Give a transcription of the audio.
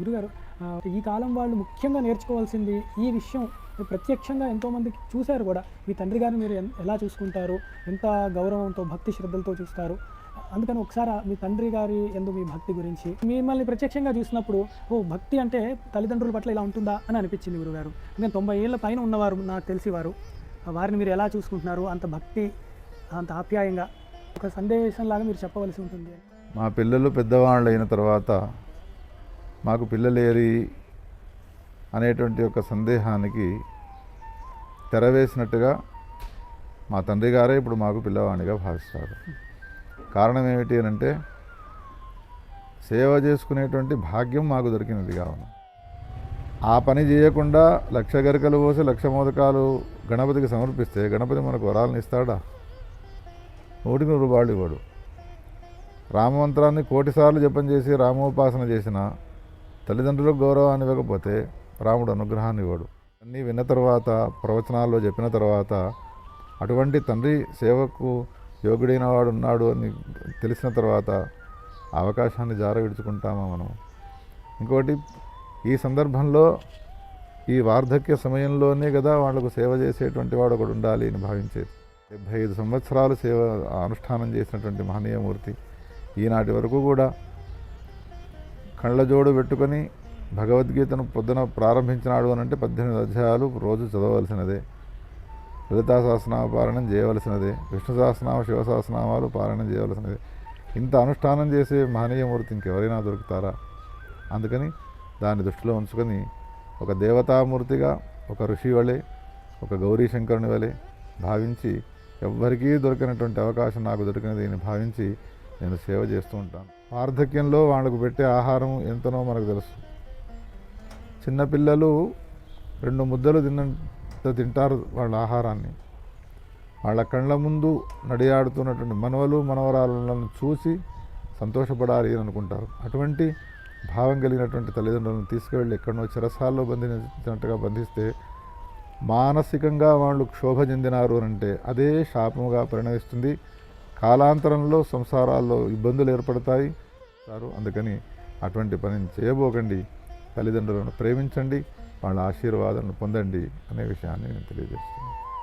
గురుగారు ఈ కాలం వాళ్ళు ముఖ్యంగా నేర్చుకోవాల్సింది ఈ విషయం. ప్రత్యక్షంగా ఎంతోమందికి చూశారు కూడా. మీ తండ్రి గారిని మీరు ఎన్- ఎలా చూసుకుంటారు? ఎంత గౌరవంతో భక్తి శ్రద్ధలతో చూస్తారు? అందుకని ఒకసారి మీ తండ్రి గారి ఎందు మీ భక్తి గురించి మిమ్మల్ని ప్రత్యక్షంగా చూసినప్పుడు ఓ భక్తి అంటే తల్లిదండ్రుల పట్ల ఇలా ఉంటుందా అని అనిపించింది గురుగారు. నేను తొంభై ఏళ్ళ పైన ఉన్నవారు నాకు తెలిసి వారు వారిని మీరు ఎలా చూసుకుంటున్నారు? అంత భక్తి అంత ఆప్యాయంగా ఒక సందేశంలాగా మీరు చెప్పవలసి ఉంటుంది. మా పిల్లలు పెద్దవాళ్ళు అయిన తర్వాత మాకు పిల్లలేరి అనేటువంటి ఒక సందేహానికి తెరవేసినట్టుగా మా తండ్రి గారే ఇప్పుడు మాకు పిల్లవాడిగా భావిస్తారు. కారణం ఏమిటి అని అంటే సేవ చేసుకునేటువంటి భాగ్యం మాకు దొరికినది కావున. ఆ పని చేయకుండా లక్ష గరికలు పోసి లక్ష మోదకాలు గణపతికి సమర్పిస్తే గణపతి మనకు వరాలను ఇస్తాడా? నూటికి నూరు వాళ్ళు ఇవ్వడు. రామమంత్రాన్ని కోటిసార్లు జపం చేసి రామోపాసన చేసిన తల్లిదండ్రులకు గౌరవాన్ని ఇవ్వకపోతే రాముడు అనుగ్రహాన్ని ఇవ్వడు. అన్నీ విన్న తర్వాత ప్రవచనాల్లో చెప్పిన తర్వాత అటువంటి తండ్రి సేవకు యోగుడైన వాడు ఉన్నాడు అని తెలిసిన తర్వాత అవకాశాన్ని జార విడుచుకుంటామా మనం? ఇంకోటి ఈ సందర్భంలో ఈ వార్ధక్య సమయంలోనే కదా వాళ్ళకు సేవ చేసేటువంటి వాడు ఒకడు ఉండాలి అని భావించేది. డెబ్భై ఐదు సంవత్సరాలు సేవ అనుష్ఠానం చేసినటువంటి మహనీయమూర్తి ఈనాటి వరకు కూడా కళ్ళజోడు పెట్టుకొని భగవద్గీతను పొద్దున ప్రారంభించినాడు అని అంటే పద్దెనిమిది అధ్యాయాలు రోజు చదవలసినదే లలితా సహస్రనామ పారాయణం చేయవలసినదే. విష్ణు సహస్రనామ శివ సహస్రనామాలు పారాయణం చేయవలసినదే. ఇంత అనుష్ఠానం చేసే మహనీయమూర్తి ఇంకెవరైనా దొరుకుతారా? అందుకని దాన్ని దృష్టిలో ఉంచుకొని ఒక దేవతామూర్తిగా ఒక ఋషి వలె ఒక గౌరీ శంకరుని వలె భావించి ఎవ్వరికీ దొరికినటువంటి అవకాశం నాకు దొరికినది అని భావించి నేను సేవ చేస్తూ ఉంటాను. వార్ధక్యంలో వాళ్ళకు పెట్టే ఆహారం ఎంతనో మనకు తెలుసు. చిన్నపిల్లలు రెండు ముద్దలు తిన్నంత తింటారు వాళ్ళ ఆహారాన్ని. వాళ్ళ కళ్ళ ముందు నడియాడుతున్నటువంటి మనవలు మనవరాలను చూసి సంతోషపడాలి అని అనుకుంటారు. అటువంటి భావం కలిగినటువంటి తల్లిదండ్రులను తీసుకువెళ్ళి ఎక్కడో చిరసాల్లో బంధించినట్టుగా బంధిస్తే మానసికంగా వాళ్ళు క్షోభ చెందినారు అని అంటే అదే శాపముగా పరిణమిస్తుంది. కాలాంతరంలో సంసారాల్లో ఇబ్బందులు ఏర్పడతాయి సారు. అందుకని అటువంటి పనిని చేయబోకండి. తల్లిదండ్రులను ప్రేమించండి. వాళ్ళ ఆశీర్వాదాలను పొందండి అనే విషయాన్ని నేను తెలియజేస్తున్నాను.